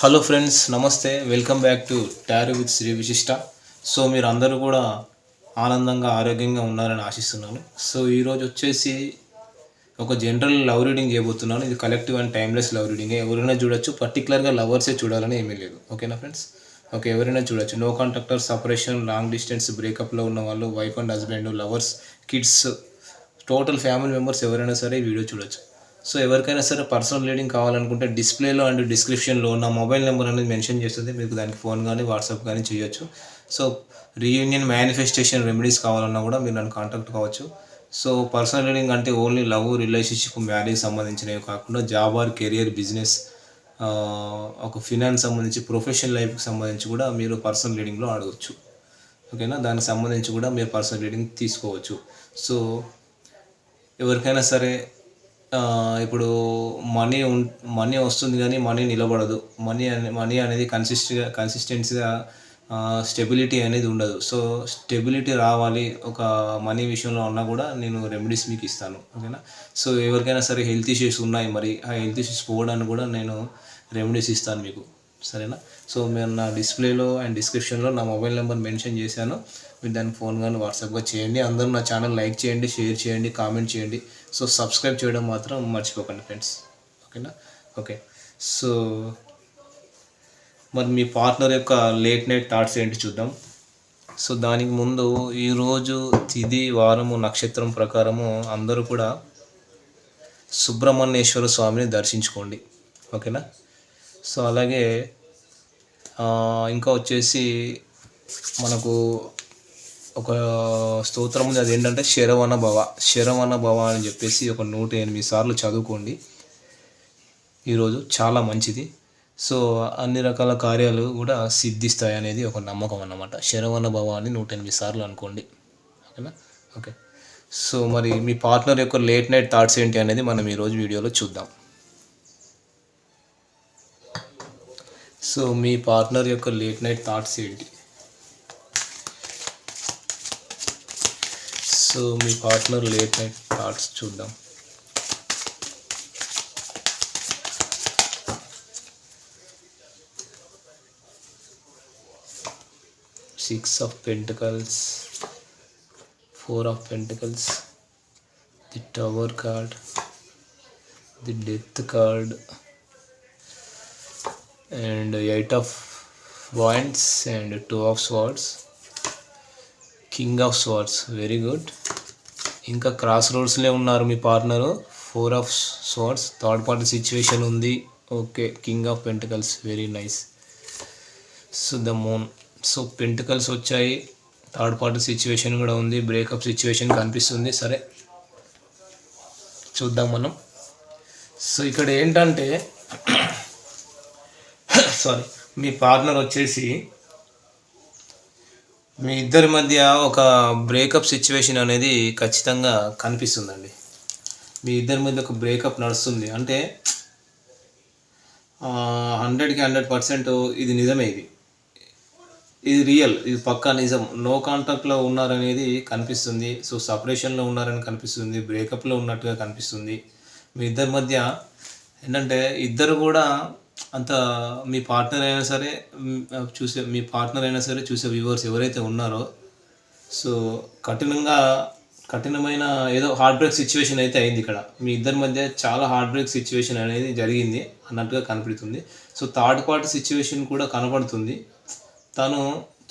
Hello friends నమస్తే. Welcome back to tarot with Shri Vishishta so మీరు అందరూ కూడా ఆనందంగా ఆరోగ్యంగా ఉన్నారని ఆశిస్తున్నాను. సో ఈరోజు వచ్చేసి ఒక జనరల్ లవ్ రీడింగ్ చేయబోతున్నాను. ఇది collective and timeless love reading ఎవరైనా చూడొచ్చు. పర్టికులర్గా లవర్సే చూడాలని ఏమీ లేదు. ఓకేనా ఫ్రెండ్స్ ఓకే ఎవరైనా చూడొచ్చు. No contact or separation long distance బ్రేకప్లో ఉన్న వాళ్ళు wife and husband lovers kids total family members ఎవరైనా సరే ఈ వీడియో చూడొచ్చు. సో ఎవరికైనా సరే పర్సనల్ రీడింగ్ కావాలనుకుంటే డిస్ప్లేలో అండ్ డిస్క్రిప్షన్లో నా మొబైల్ నెంబర్ అనేది మెన్షన్ చేస్తుంది. మీకు దానికి ఫోన్ కానీ వాట్సాప్ కానీ చేయొచ్చు. సో రీయూనియన్ మేనిఫెస్టేషన్ రెమెడీస్ కావాలన్నా కూడా మీరు నన్ను కాంటాక్ట్ కావచ్చు. సో పర్సనల్ రీడింగ్ అంటే ఓన్లీ లవ్ రిలేషన్షిప్ మ్యారేజ్ సంబంధించినవి కాకుండా జాబ్ ఆర్ కెరియర్ బిజినెస్ ఒక ఫినాన్స్ సంబంధించి ప్రొఫెషనల్ లైఫ్కి సంబంధించి కూడా మీరు పర్సనల్ రీడింగ్లో అడగచ్చు. ఓకేనా? దానికి సంబంధించి కూడా మీరు పర్సనల్ రీడింగ్ తీసుకోవచ్చు. సో ఎవరికైనా సరే ఇప్పుడు మనీ ఉం మనీ వస్తుంది కానీ మనీ నిలబడదు. మనీ అనే మనీ అనేది కన్సిస్ట్గా కన్సిస్టెన్సీగా స్టెబిలిటీ అనేది ఉండదు. సో స్టెబిలిటీ రావాలి ఒక మనీ విషయంలో ఉన్నా కూడా నేను రెమెడీస్ మీకు ఇస్తాను. ఓకేనా? సో ఎవరికైనా సరే హెల్త్ ఇష్యూస్ ఉన్నాయి మరి ఆ హెల్త్ ఇష్యూస్ పోవడానికి కూడా నేను రెమెడీస్ ఇస్తాను మీకు. సరేనా? సో మీరు నా డిస్ప్లేలో అండ్ డిస్క్రిప్షన్లో నా మొబైల్ నెంబర్ మెన్షన్ చేశాను. మీరు దానికి ఫోన్ కానీ వాట్సాప్గా చేయండి. అందరూ నా ఛానల్ లైక్ చేయండి షేర్ చేయండి కామెంట్ చేయండి. సో సబ్స్క్రైబ్ చేయడం మాత్రం మర్చిపోకండి ఫ్రెండ్స్. ఓకేనా? ఓకే. సో మరి మీ పార్ట్నర్ యొక్క లేట్ నైట్ థాట్స్ ఏంటి చూద్దాం. సో దానికి ముందు ఈరోజు తిది వారము నక్షత్రం ప్రకారము అందరూ కూడా సుబ్రహ్మణ్యేశ్వర స్వామిని దర్శించుకోండి. ఓకేనా? సో అలాగే ఇంకా వచ్చేసి మనకు ఒక స్తోత్రం ఉంది. అదేంటంటే శరవణ భవ శరవణ భవ అని చెప్పేసి ఒక నూట ఎనిమిది సార్లు చదువుకోండి. ఈరోజు చాలా మంచిది. సో అన్ని రకాల కార్యాలు కూడా సిద్ధిస్తాయి అనేది ఒక నమ్మకం అన్నమాట. శరవణ భవ అని నూట ఎనిమిది సార్లు అనుకోండి. ఓకేనా? ఓకే. సో మరి మీ పార్ట్నర్ యొక్క లేట్ నైట్ థాట్స్ ఏంటి అనేది మనం ఈరోజు వీడియోలో చూద్దాం. సో మీ పార్ట్నర్ యొక్క లేట్ నైట్ థాట్స్ ఏంటి? సో మీ పార్ట్నర్ లేట్ నైట్ థాట్స్ చూద్దాం. Six of pentacles four of pentacles the tower card the death card and eight of wands and two of swords. King of swords very good ఇంకా cross రోడ్స్లే ఉన్నారు మీ partner four of swords third party situation ఉంది. Okay king of pentacles very nice so the moon so pentacles వచ్చాయి. Third party situation కూడా ఉంది. Breakup situation కనిపిస్తుంది. సరే. చూద్దాం మనం. సో ఇక్కడ ఏంటంటే సారీ మీ పార్ట్నర్ వచ్చేసి మీ ఇద్దరి మధ్య ఒక బ్రేకప్ సిచ్యువేషన్ అనేది ఖచ్చితంగా కనిపిస్తుందండి. మీ ఇద్దరి మధ్య ఒక బ్రేకప్ నడుస్తుంది. అంటే హండ్రెడ్కి హండ్రెడ్ పర్సెంట్ ఇది నిజమే ఇది. ఇది రియల్ ఇది పక్కా నిజం. నో కాంటాక్ట్లో ఉన్నారనేది కనిపిస్తుంది. సో సపరేషన్లో ఉన్నారని కనిపిస్తుంది. బ్రేకప్లో ఉన్నట్టుగా కనిపిస్తుంది. మీ ఇద్దరి మధ్య ఏంటంటే ఇద్దరు కూడా అంత మీ పార్ట్నర్ అయినా సరే చూసే మీ పార్ట్నర్ అయినా సరే చూసే వ్యూవర్స్ ఎవరైతే ఉన్నారో సో కఠినంగా కఠినమైన ఏదో హార్ట్ బ్రేక్ సిచ్యువేషన్ అయితే అయింది ఇక్కడ. మీ ఇద్దరి మధ్య చాలా హార్ట్ బ్రేక్ సిచ్యువేషన్ అనేది జరిగింది అన్నట్టుగా కనపడుతుంది. సో థర్డ్ పార్టీ సిచ్యువేషన్ కూడా కనపడుతుంది. తను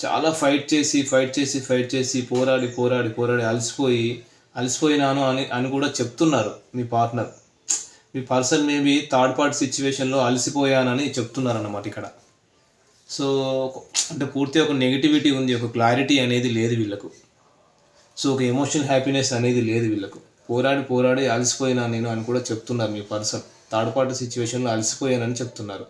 చాలా ఫైట్ చేసి ఫైట్ చేసి ఫైట్ చేసి పోరాడి పోరాడి పోరాడి అలసిపోయి అలసిపోయినాను అని అని కూడా చెప్తున్నారు మీ పార్ట్నర్. ఈ పర్సన్ మేబీ థర్డ్ పార్ట్ సిచ్యువేషన్లో అలసిపోయానని చెప్తున్నారన్నమాట ఇక్కడ. సో అంటే పూర్తిగా ఒక నెగిటివిటీ ఉంది ఒక క్లారిటీ అనేది లేదు వీళ్ళకు. సో ఒక ఎమోషనల్ హ్యాపీనెస్ అనేది లేదు వీళ్ళకు. పోరాడి పోరాడి అలసిపోయినా నేను అని కూడా చెప్తున్నారు మీ పర్సన్. థర్డ్ పార్టీ సిచ్యువేషన్లో అలసిపోయానని చెప్తున్నారు.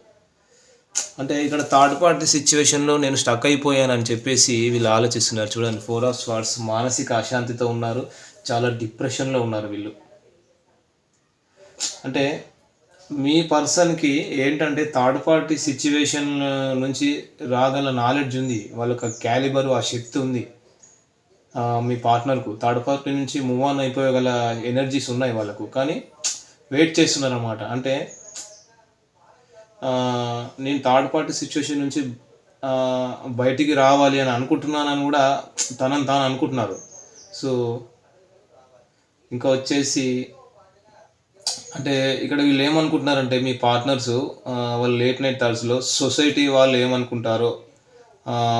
అంటే ఇక్కడ థర్డ్ పార్టీ సిచ్యువేషన్లో నేను స్టక్ అయిపోయానని చెప్పేసి వీళ్ళు ఆలోచిస్తున్నారు. చూడండి ఫోర్ ఆఫ్ స్వార్ట్స్ మానసిక అశాంతితో ఉన్నారు చాలా డిప్రెషన్లో ఉన్నారు వీళ్ళు. అంటే మీ పర్సన్కి ఏంటంటే థర్డ్ పార్టీ సిచ్యువేషన్ నుంచి రాగల నాలెడ్జ్ ఉంది వాళ్ళకి క్యాలిబర్ ఆ శక్తి ఉంది. మీ పార్ట్నర్కు. థర్డ్ పార్టీ నుంచి మూవ్ ఆన్ అయిపోగల ఎనర్జీస్ ఉన్నాయి వాళ్ళకు. కానీ వెయిట్ చేస్తున్నారు అనమాట అంటే నేను థర్డ్ పార్టీ సిచ్యువేషన్ నుంచి బయటికి రావాలి అని అనుకుంటున్నానని కూడా తనని తాను అనుకుంటున్నారు. సో ఇంకా వచ్చేసి అంటే ఇక్కడ వీళ్ళు ఏమనుకుంటున్నారంటే మీ పార్ట్నర్స్ వాళ్ళు లేట్ నైట్ థాట్స్లో సొసైటీ వాళ్ళు ఏమనుకుంటారో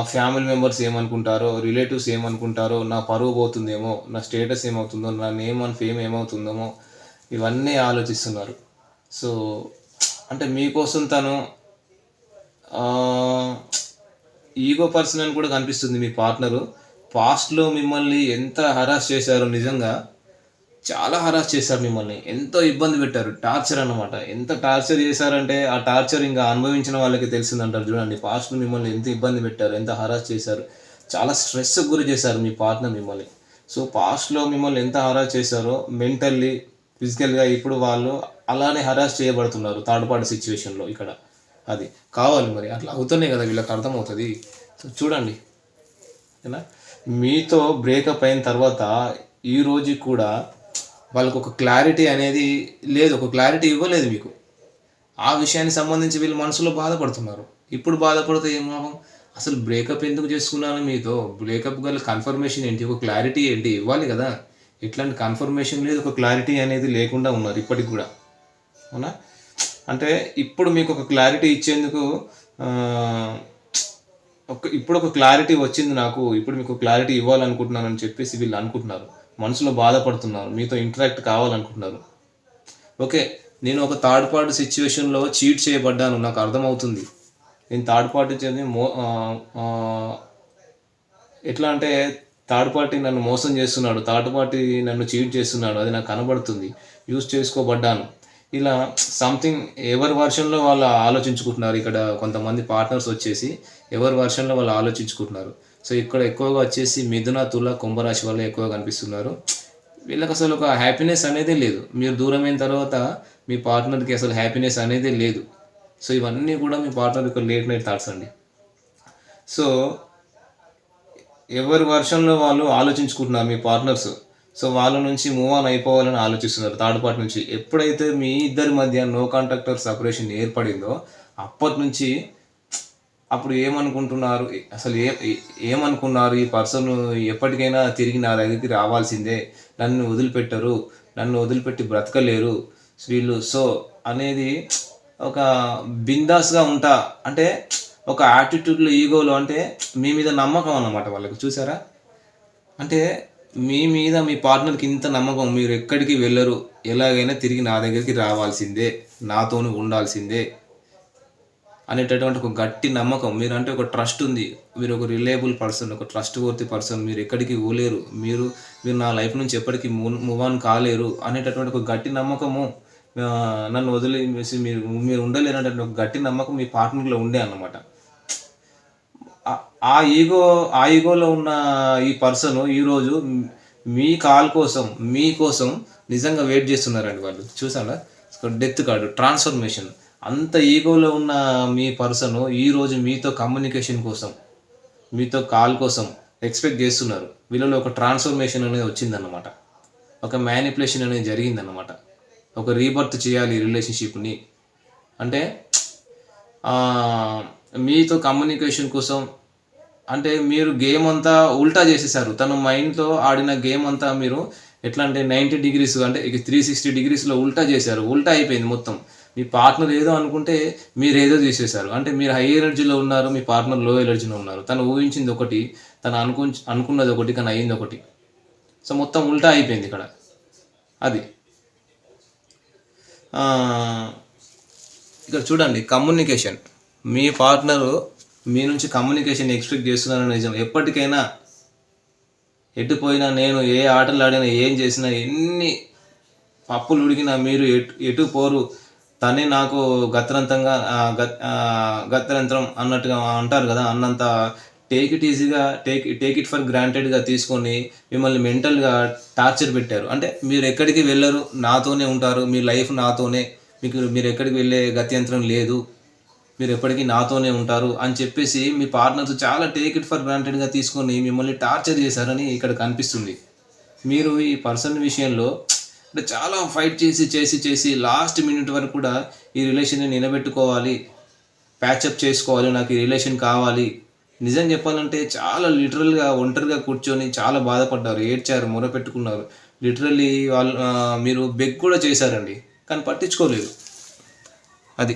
ఫ్యామిలీ మెంబర్స్ ఏమనుకుంటారో రిలేటివ్స్ ఏమనుకుంటారో నా పరువు పోతుందేమో నా స్టేటస్ ఏమవుతుందో నా నేమ్ అండ్ ఫేమ్ ఏమవుతుందేమో ఇవన్నీ ఆలోచిస్తున్నారు. సో అంటే మీకోసం తను ఈగో పర్సన్ అని కూడా కనిపిస్తుంది మీ పార్ట్నరు పాస్ట్లో మిమ్మల్ని ఎంత హరాస్ చేశారో నిజంగా చాలా హరాస్ చేశారు మిమ్మల్ని. ఎంతో ఇబ్బంది పెట్టారు. టార్చర్ అనమాట ఎంత టార్చర్ చేశారంటే ఆ టార్చర్ ఇంకా అనుభవించిన వాళ్ళకి తెలిసిందంటారు చూడండి. పాస్ట్లో మిమ్మల్ని ఎంత ఇబ్బంది పెట్టారు ఎంత హరాస్ చేశారు. చాలా స్ట్రెస్ గురి చేశారు మీ పార్ట్నర్ మిమ్మల్ని. సో పాస్ట్లో మిమ్మల్ని ఎంత హరాస్ చేశారో మెంటల్లీ ఫిజికల్గా ఇప్పుడు వాళ్ళు అలానే హరాస్ చేయబడుతున్నారు థర్డ్ పార్టీ సిచ్యువేషన్లో ఇక్కడ. అది కావాలి మరి. అట్లా అవుతున్నాయి కదా వీళ్ళకి అర్థమవుతుంది. సో చూడండి. ఓకేనా మీతో బ్రేకప్ అయిన తర్వాత ఈ రోజు కూడా వాళ్ళకు ఒక క్లారిటీ అనేది లేదు ఒక క్లారిటీ ఇవ్వలేదు మీకు. ఆ విషయానికి సంబంధించి వీళ్ళు మనసులో బాధపడుతున్నారు. ఇప్పుడు బాధపడితే ఏమో అసలు బ్రేకప్ ఎందుకు చేసుకున్నాను మీతో? బ్రేకప్ గల కన్ఫర్మేషన్ ఏంటి? ఒక క్లారిటీ ఏంటి? ఇవ్వాలి కదా. ఇట్లాంటి కన్ఫర్మేషన్ లేదు ఒక క్లారిటీ అనేది లేకుండా ఉన్నారు ఇప్పటికి కూడా. అవునా? అంటే ఇప్పుడు మీకు ఒక క్లారిటీ ఇచ్చేందుకు ఒక ఇప్పుడు ఒక క్లారిటీ వచ్చింది నాకు. ఇప్పుడు మీకు క్లారిటీ ఇవ్వాలనుకుంటున్నాను అని చెప్పేసి వీళ్ళు అనుకుంటున్నారు. మనసులో బాధపడుతున్నారు. మీతో ఇంటరాక్ట్ కావాలనుకుంటున్నారు. ఓకే నేను ఒక థర్డ్ పార్టీ సిచ్యువేషన్లో చీట్ చేయబడ్డాను. నాకు అర్థమవుతుంది. నేను థర్డ్ పార్టీ చెంది మో ఎట్లా అంటే థర్డ్ పార్టీ నన్ను మోసం చేస్తున్నాడు. థర్డ్ పార్టీ నన్ను చీట్ చేస్తున్నాడు. అది నాకు కనబడుతుంది. యూజ్ చేసుకోబడ్డాను. ఇలా సంథింగ్ ఎవరి వర్షన్లో వాళ్ళు ఆలోచించుకుంటున్నారు. ఇక్కడ కొంతమంది పార్ట్నర్స్ వచ్చేసి ఎవరి వర్షన్లో వాళ్ళు ఆలోచించుకుంటున్నారు. సో ఇక్కడ ఎక్కువగా వచ్చేసి మిథున తుల కుంభరాశి వాళ్ళు ఎక్కువగా కనిపిస్తున్నారు. వీళ్ళకి అసలు ఒక హ్యాపీనెస్ అనేది లేదు. మీరు దూరమైన తర్వాత మీ పార్ట్నర్కి అసలు హ్యాపీనెస్ అనేది లేదు. సో ఇవన్నీ కూడా మీ పార్ట్నర్ యొక్క లేట్ నైట్ థాట్స్ అండి. సో ఎవరి వర్షంలో వాళ్ళు ఆలోచించుకుంటున్నారు మీ పార్ట్నర్స్ సో వాళ్ళ నుంచి మూవ్ ఆన్ అయిపోవాలని ఆలోచిస్తున్నారు థర్డ్ పార్ట్ నుంచి. ఎప్పుడైతే మీ ఇద్దరి మధ్య నో కాంటాక్టర్ సపరేషన్ ఏర్పడిందో అప్పటి నుంచి అప్పుడు ఏమనుకుంటున్నారు? అసలు ఏ ఏమనుకున్నారు? ఈ పర్సన్ ఎప్పటికైనా తిరిగి నా దగ్గరికి రావాల్సిందే. నన్ను వదిలిపెట్టరు. నన్ను వదిలిపెట్టి బ్రతకలేరు. వీళ్ళు సో అనేది ఒక బిందాస్గా ఉంటా. అంటే ఒక యాటిట్యూడ్లో ఈగోలో అంటే మీ మీద నమ్మకం అన్నమాట వాళ్ళకి. చూసారా? అంటే మీ మీద మీ పార్ట్నర్కి ఇంత నమ్మకం. మీరు ఎక్కడికి వెళ్ళరు. ఎలాగైనా తిరిగి నా దగ్గరికి రావాల్సిందే. నాతోని ఉండాల్సిందే. అనేటటువంటి ఒక గట్టి నమ్మకం. మీరు అంటే ఒక ట్రస్ట్ ఉంది. మీరు ఒక రిలయబుల్ పర్సన్ ఒక ట్రస్ట్ వర్తి పర్సన్. మీరు ఎక్కడికి పోలేరు మీరు మీరు నా లైఫ్ నుంచి ఎప్పటికీ మూవ్ ఆన్ కాలేరు అనేటటువంటి ఒక గట్టి నమ్మకము నన్ను వదిలేసి మీరు మీరు ఉండలేనటువంటి ఒక గట్టి నమ్మకం మీ పార్ట్నర్లో ఉండే అన్నమాట. ఆ- ఆ ఈగో ఆ ఈగోలో ఉన్న ఈ పర్సన్ ఈరోజు మీ కాల్ కోసం మీ కోసం నిజంగా వెయిట్ చేస్తున్నారండి వాళ్ళు. చూసారా? Death card transformation. అంత ఈగోలో ఉన్న మీ పర్సన్ ఈరోజు మీతో కమ్యూనికేషన్ కోసం మీతో కాల్ కోసం ఎక్స్పెక్ట్ చేస్తున్నారు. వీళ్ళలో ఒక ట్రాన్స్ఫర్మేషన్ అనేది వచ్చిందన్నమాట. ఒక మ్యానిపులేషన్ అనేది జరిగిందన్నమాట. ఒక రీబర్త్ చేయాలి రిలేషన్షిప్ని అంటే మీతో కమ్యూనికేషన్ కోసం అంటే మీరు గేమ్ అంతా ఉల్టా చేసేసారు. తన మైండ్తో ఆడిన గేమ్ అంతా మీరు ఎట్లా అంటే నైంటీ డిగ్రీస్ అంటే త్రీ సిక్స్టీ డిగ్రీస్లో ఉల్టా చేశారు. ఉల్టా అయిపోయింది మొత్తం. మీ పార్ట్నర్ ఏదో అనుకుంటే మీరు ఏదో చేసేసారు అంటే మీరు హై ఎనర్జీలో ఉన్నారు మీ పార్ట్నర్లో ఎనర్జీలో ఉన్నారు. తను ఊహించింది ఒకటి తను అనుకు అనుకున్నది ఒకటి కానీ అయింది ఒకటి. సో మొత్తం ఉల్టా అయిపోయింది ఇక్కడ. అది. ఇక్కడ చూడండి కమ్యూనికేషన్ మీ పార్ట్నరు మీ నుంచి కమ్యూనికేషన్ ఎక్స్పెక్ట్ చేస్తున్నారని నిజం. ఎప్పటికైనా ఎటు పోయినా నేను ఏ ఆటలు ఆడినా ఏం చేసినా ఎన్ని పప్పులు ఉడికినా మీరు ఎటు ఎటు పోరు. తనే నాకు గత్రంతంగా గత్రంతరం అన్నట్టుగా అంటారు కదా అన్నంత టేక్ ఇట్ ఈజీగా టేక్ టేక్ ఇట్ ఫర్ గ్రాంటెడ్గా తీసుకొని మిమ్మల్ని మెంటల్గా టార్చర్ పెట్టారు. అంటే మీరు ఎక్కడికి వెళ్ళరు నాతోనే ఉంటారు మీ లైఫ్ నాతోనే మీకు మీరు ఎక్కడికి వెళ్ళే గత్యంతరం లేదు మీరు ఎప్పటికీ నాతోనే ఉంటారు అని చెప్పేసి మీ పార్ట్నర్స్ చాలా టేక్ ఇట్ ఫర్ గ్రాంటెడ్గా తీసుకొని మిమ్మల్ని టార్చర్ చేశారని ఇక్కడ కనిపిస్తుంది. మీరు ఈ పర్సన్ విషయంలో అంటే చాలా ఫైట్ చేసి చేసి చేసి లాస్ట్ మినిట్ వరకు కూడా ఈ రిలేషన్ని నిలబెట్టుకోవాలి. ప్యాచప్ చేసుకోవాలి. నాకు ఈ రిలేషన్ కావాలి. నిజం చెప్పాలంటే చాలా లిటరల్గా ఒంటరిగా కూర్చొని చాలా బాధపడ్డారు. ఏడ్చారు మొరపెట్టుకున్నారు లిటరల్లీ వాళ్ళు మీరు బెగ్ కూడా చేశారండి. కానీ పట్టించుకోలేదు. అది.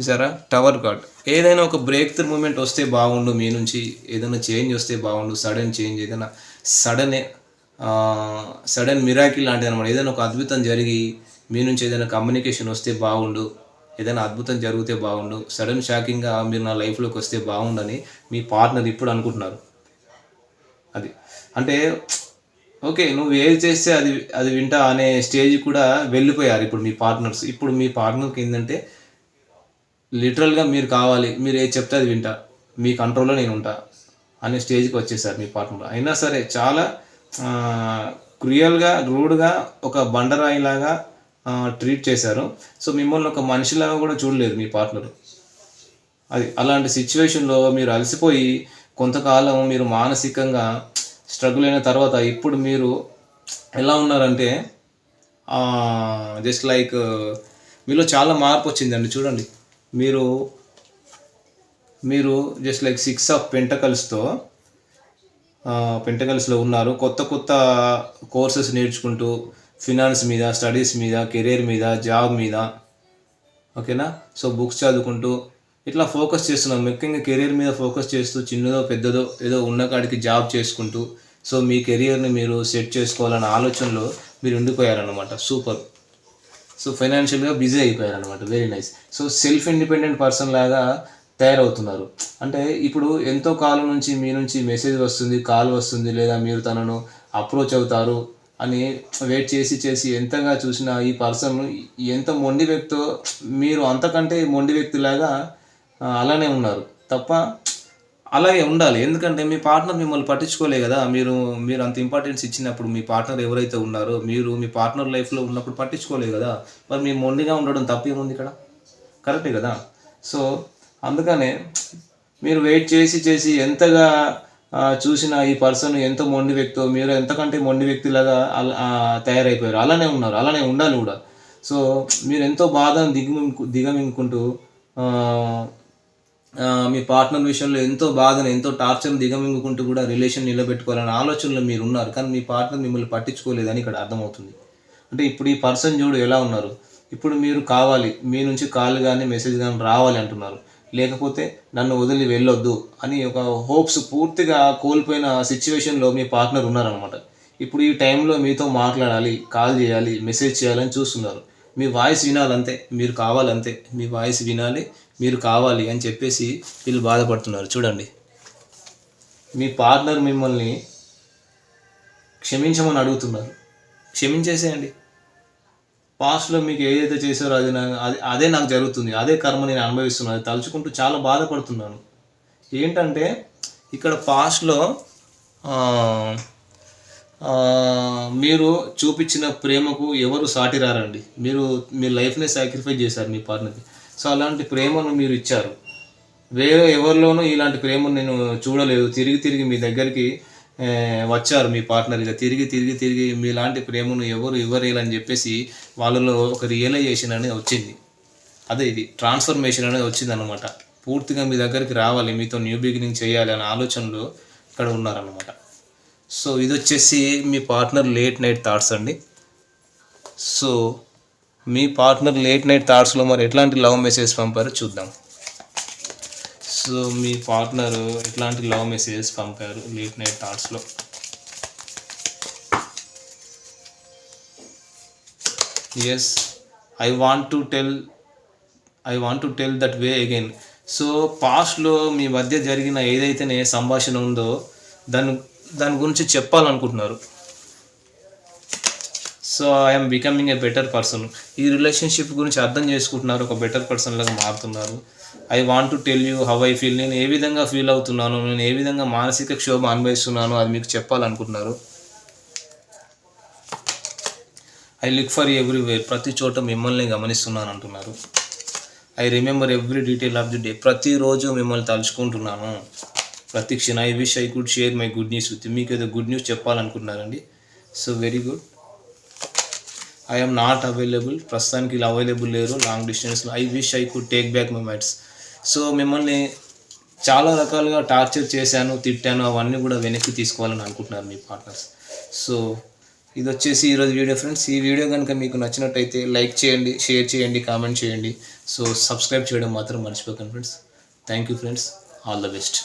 చూసారా? టవర్ గాడ్ ఏదైనా ఒక బ్రేక్ త్రూ మూమెంట్ వస్తే బాగుండు. మీ నుంచి ఏదైనా చేంజ్ వస్తే బాగుండు. సడన్ చేంజ్ ఏదైనా సడన్ సడన్ మిరాకిల్ లాంటిది అనమాట ఏదైనా ఒక అద్భుతం జరిగి మీ నుంచి ఏదైనా కమ్యూనికేషన్ వస్తే బాగుండు ఏదైనా అద్భుతం జరిగితే బాగుండు సడన్ షాకింగ్గా మీరు నా లైఫ్లోకి వస్తే బాగుండని మీ పార్ట్నర్ ఇప్పుడు అనుకుంటున్నారు. అది. అంటే ఓకే నువ్వు ఏది చేస్తే అది అది వింటా అనే స్టేజ్ కూడా వెళ్ళిపోయారు ఇప్పుడు మీ పార్ట్నర్స్. ఇప్పుడు మీ పార్ట్నర్కి ఏంటంటే లిటరల్గా మీరు కావాలి మీరు ఏది చెప్తే అది వింటా మీ కంట్రోల్లో నేను ఉంటా అనే స్టేజ్కి వచ్చేసారు మీ పార్ట్నర్. అయినా సరే చాలా క్రియల్గా రూడ్గా ఒక బండరాయిలాగా ట్రీట్ చేశారు. సో మిమ్మల్ని ఒక మనిషిలాగా కూడా చూడలేదు మీ పార్ట్నర్. అది అలాంటి సిచ్యువేషన్లో మీరు అలసిపోయి కొంతకాలం మీరు మానసికంగా స్ట్రగుల్ అయిన తర్వాత ఇప్పుడు మీరు ఎలా ఉన్నారంటే జస్ట్ లైక్ మీలో చాలా మార్పు వచ్చిందండి చూడండి. మీరు మీరు జస్ట్ లైక్ సిక్స్ ఆఫ్ పెంటకల్స్తో పెంటకల్స్లో ఉన్నారు. కొత్త కొత్త కోర్సెస్ నేర్చుకుంటూ ఫినాన్స్ మీద స్టడీస్ మీద కెరీర్ మీద జాబ్ మీద ఓకేనా? సో బుక్స్ చదువుకుంటూ ఇట్లా ఫోకస్ చేస్తున్నాం. ముఖ్యంగా కెరీర్ మీద ఫోకస్ చేస్తూ చిన్నదో పెద్దదో ఏదో ఉన్న కాడికి జాబ్ చేసుకుంటూ సో మీ కెరియర్ని మీరు సెట్ చేసుకోవాలన్న ఆలోచనలో మీరు ఉండిపోయారనమాట సూపర్. సో ఫైనాన్షియల్గా busy అయిపోయారనమాట very nice so self independent person లాగా తయారవుతున్నారు. అంటే ఇప్పుడు ఎంతో కాలం నుంచి మీ నుంచి మెసేజ్ వస్తుంది కాల్ వస్తుంది లేదా మీరు తనను అప్రోచ్ అవుతారు అని వెయిట్ చేసి చేసి ఎంతగా చూసినా ఈ పర్సన్ ఎంత మొండి వ్యక్తో మీరు అంతకంటే మొండి వ్యక్తిలాగా అలానే ఉన్నారు. తప్ప అలాగే ఉండాలి. ఎందుకంటే మీ పార్ట్నర్ మిమ్మల్ని పట్టించుకోలే కదా. మీరు మీరు అంత ఇంపార్టెన్స్ ఇచ్చినప్పుడు మీ పార్ట్నర్ ఎవరైతే ఉన్నారో మీరు మీ పార్ట్నర్ లైఫ్లో ఉన్నప్పుడు పట్టించుకోలేదు కదా. మరి మీ మొండిగా ఉండడం తప్పేముంది ఇక్కడ? కరెక్టే కదా. సో అందుకనే మీరు వెయిట్ చేసి చేసి ఎంతగా చూసినా చూసిన ఈ పర్సన్ ఎంత మొండి వ్యక్తో మీరు ఎంతకంటే మొండి వ్యక్తిలాగా తయారైపోయారు. అలానే ఉన్నారు. అలానే ఉండాలి కూడా. సో మీరు ఎంతో బాధను దిగమింకు దిగమింగుకుంటూ మీ పార్ట్నర్ విషయంలో ఎంతో బాధను ఎంతో టార్చర్ని దిగమింగుకుంటూ కూడా రిలేషన్ నిలబెట్టుకోవాలనే ఆలోచనలో మీరు ఉన్నారు. కానీ మీ పార్ట్నర్ మిమ్మల్ని పట్టించుకోలేదని ఇక్కడ అర్థమవుతుంది. అంటే ఇప్పుడు ఈ పర్సన్ చూడు ఎలా ఉన్నారు. ఇప్పుడు మీరు కావాలి. మీ నుంచి కాల్ కానీ మెసేజ్ కానీ రావాలి అంటున్నారు. లేకపోతే నన్ను వదిలి వెళ్ళొద్దు అని ఒక హోప్స్ పూర్తిగా కోల్పోయిన సిచ్యువేషన్లో మీ పార్ట్నర్ ఉన్నారనమాట ఇప్పుడు ఈ టైంలో మీతో మాట్లాడాలి కాల్ చేయాలి మెసేజ్ చేయాలని చూస్తున్నారు. మీ వాయిస్ వినాలంతే మీరు కావాలంతే మీ వాయిస్ వినాలి మీరు కావాలి అని చెప్పేసి వీళ్ళు బాధపడుతున్నారు. చూడండి. మీ పార్ట్నర్ మిమ్మల్ని క్షమించమని అడుగుతున్నారు. క్షమించేసేయండి. పాస్ట్లో మీకు ఏదైతే చేశారో అది నా అది అదే నాకు జరుగుతుంది. అదే కర్మ నేను అనుభవిస్తున్నాను. అది తలుచుకుంటూ చాలా బాధపడుతున్నాను. ఏంటంటే ఇక్కడ పాస్ట్లో మీరు చూపించిన ప్రేమకు ఎవరు సాటి రారండి? మీరు మీ లైఫ్నే సాక్రిఫైస్ చేశారు మీ పార్ట్నర్కి సో అలాంటి ప్రేమను మీరు ఇచ్చారు. వేరే ఎవరిలోనూ ఇలాంటి ప్రేమను నేను చూడలేదు. తిరిగి తిరిగి మీ దగ్గరికి వచ్చారు మీ పార్ట్నర్ ఇక. తిరిగి తిరిగి తిరిగి మీలాంటి ప్రేమను ఎవరు ఇవ్వరేలని చెప్పేసి వాళ్ళలో ఒక రియలైజేషన్ అనేది వచ్చింది. అదే ఇది ట్రాన్స్ఫర్మేషన్ అనేది వచ్చింది అనమాట పూర్తిగా మీ దగ్గరికి రావాలి మీతో న్యూ బిగినింగ్ చేయాలి అనే ఆలోచనలో ఇక్కడ ఉన్నారనమాట సో ఇది వచ్చేసి మీ పార్ట్నర్ లేట్ నైట్ థాట్స్ అండి. సో మీ పార్ట్నర్ లేట్ నైట్ థాట్స్లో మరి ఎట్లాంటి లవ్ మెసేజ్ పంపారో చూద్దాం. సో మీ పార్ట్నర్ ఎట్లాంటి లవ్ మెసేజెస్ పంపారు late night థాట్స్లో yes I want to tell I want to tell that way again so పాస్ట్లో మీ మధ్య జరిగిన ఏదైతేనే సంభాషణ ఉందో దాని దాని గురించి చెప్పాలనుకుంటున్నారు. So I'm becoming a better person ఈ రిలేషన్షిప్ గురించి అర్థం చేసుకుంటున్నారు ఒక బెటర్ పర్సన్ లాగా మారుతున్నారు. I want to tell you how I feel నేను ఏ విధంగా ఫీల్ అవుతున్నాను నేను ఏ విధంగా మానసిక క్షోభ అనుభవిస్తున్నాను అది మీకు చెప్పాలనుకుంటున్నారు. ఐ లుక్ ఫర్ ఎవ్రీవేర్ ప్రతి చోట మిమ్మల్ని గమనిస్తున్నాను అంటున్నారు. I remember every detail of the day ప్రతిరోజు మిమ్మల్ని తలుచుకుంటున్నాను. ప్రతి క్షణ I wish I could share my good news with మీకు ఏదో good news చెప్పాలనుకుంటున్నారండి? So very good I'm not available ప్రస్తుతానికి ఇలా అవైలబుల్ లేరు. లాంగ్ డిస్టెన్స్లో I wish I could take back my mights so మిమ్మల్ని చాలా రకాలుగా టార్చర్ చేశాను తిట్టాను అవన్నీ కూడా వెనక్కి తీసుకోవాలని అనుకుంటున్నారు మీ పార్ట్నర్స్ సో ఇది వచ్చేసి ఈరోజు వీడియో ఫ్రెండ్స్ ఈ వీడియో కనుక మీకు నచ్చినట్టయితే లైక్ చేయండి షేర్ చేయండి కామెంట్ చేయండి. సో సబ్స్క్రైబ్ చేయడం మాత్రం మర్చిపోకండి friends thank you friends all the best